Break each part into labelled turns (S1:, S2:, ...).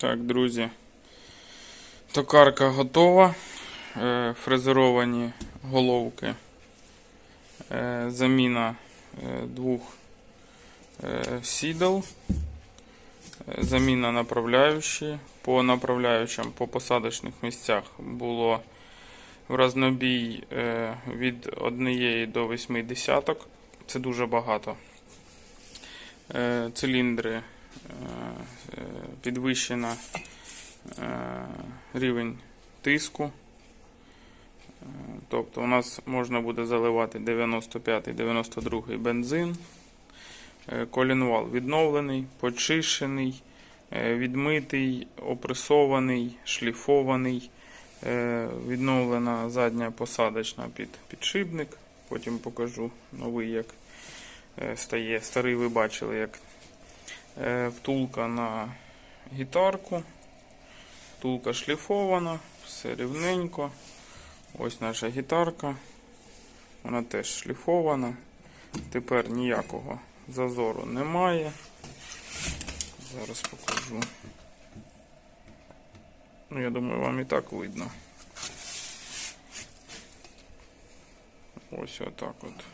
S1: Так, друзі. Токарка готова. Е, Фрезеровані головки. Е, Заміна е, двох сідал. Е, Заміна направляючі. По направляючим по посадочних місцях було в разнобій від 1 до 8 десяток. Це дуже багато. Циліндри підвищена е, рівень тиску. Е, Тобто у нас можна буде заливати 95-92 бензин. Е, Колінвал відновлений, почищений, е, відмитий, опресований, шліфований. Е, Відновлена задня посадочна під підшипник. Потім покажу новий, як е, стає. Старий ви бачили, як Е, втулка на гітарку. Втулка шліфована, все рівненько. Ось наша гітарка. Вона теж шліфована. Тепер ніякого зазору немає. Зараз покажу. Ну, я думаю, вам і так видно. Ось отак от.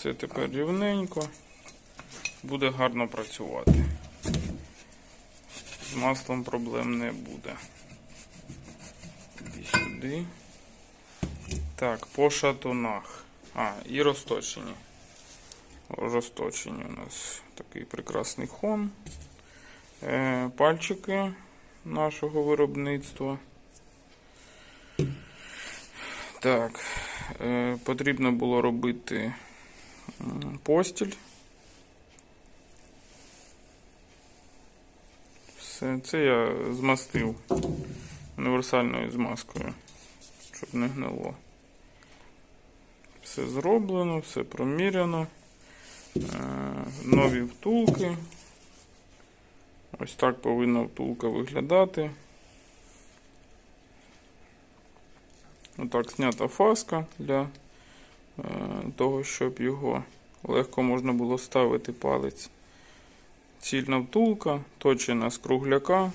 S1: Все тепер рівненько. Буде гарно працювати. З маслом проблем не буде. І сюди. Так, по шатунах. А, і розточені. Розточені у нас такий прекрасний хон. Е, пальчики нашого виробництва. Так, е, потрібно було робити постіль. Все, це я змастив універсальною змазкою, щоб не гнило. Все зроблено, все проміряно. Е, Нові втулки. Ось так повинна втулка виглядати. Отак знята фаска для того, щоб його легко можна було ставити палець. Цільна втулка, точена з кругляка,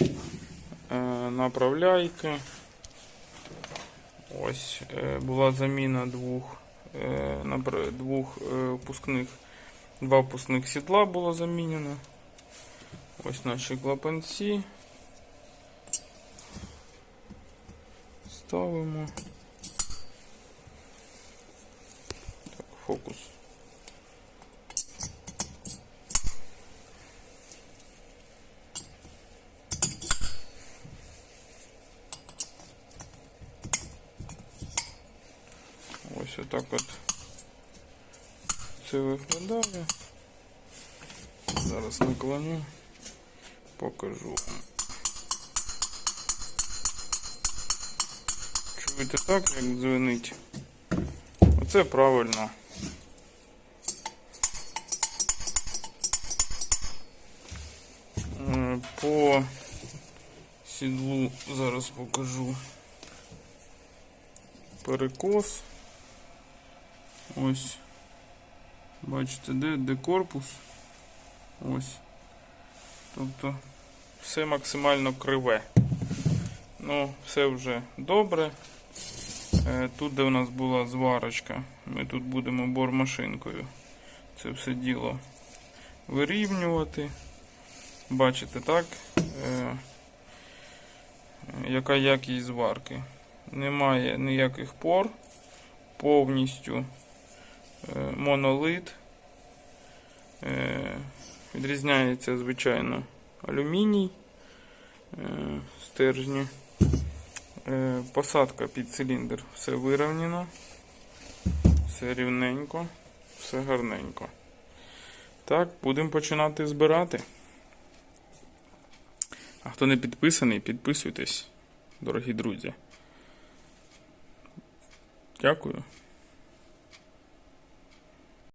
S1: е, направляйки. Ось е, була заміна двох, е, двох впускних, два впускних сідла було замінено. Ось наші клапанці. Ставимо. Так, фокус. Ось отак от це виглядає. Зараз наклоню, покажу. Чуєте так, як дзвенить? Оце правильно. По сідлу зараз покажу перекос. Ось. Бачите, де, де корпус? Ось. Тобто все максимально криве. Ну, все вже добре. Е, Тут, де у нас була зварочка, ми тут будемо бормашинкою це все діло вирівнювати. Бачите, так? Е, Яка якість зварки? Немає ніяких пор, повністю е, монолит. Е, Відрізняється, звичайно, алюміній, е, стержні. Е, Посадка під циліндр все вирівняно, все рівненько, все гарненько. Так, будемо починати збирати. А хто не підписаний, підписуйтесь, дорогі друзі. Дякую.